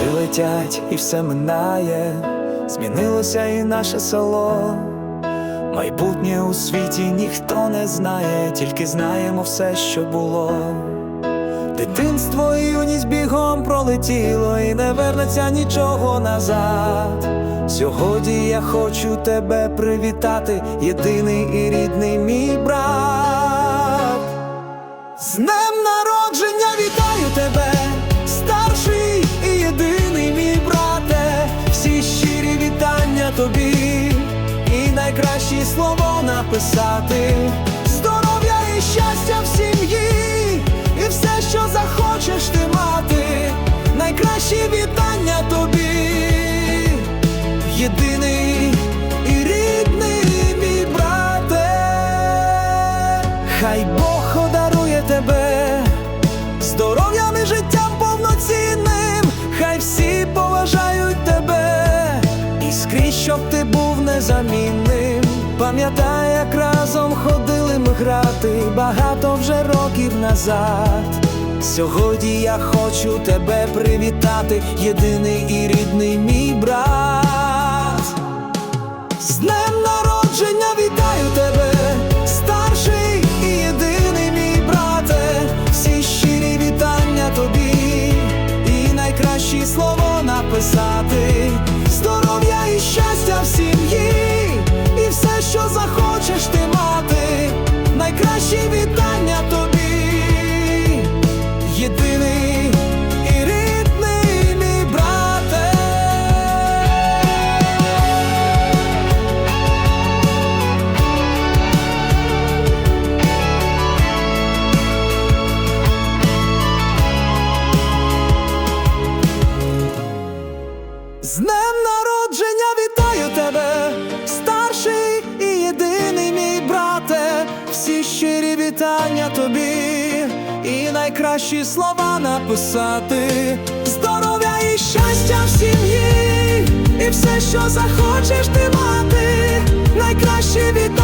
летять і все минає, змінилося і наше село. Майбутнє у світі ніхто не знає, тільки знаємо все, що було. Дитинство і юність бігом пролетіло, і не вернеться нічого назад. Сьогодні я хочу тебе привітати, єдиний і рідний мій брат. Найкращі слово написати. Здоров'я і щастя в сім'ї, і все, що захочеш ти мати, найкращі вітання Пам'ятай, як разом ходили ми грати багато вже років назад. Сьогодні я хочу тебе привітати, єдиний і рідний мій брат. З днем народження вітаю тебе, старший і єдиний мій брате, всі щирі вітання тобі, і найкращі слово написати, всі щирі вітання тобі, і найкращі слова написати, здоров'я і щастя в сім'ї, і все, що захочеш ти мати, найкращі вітання.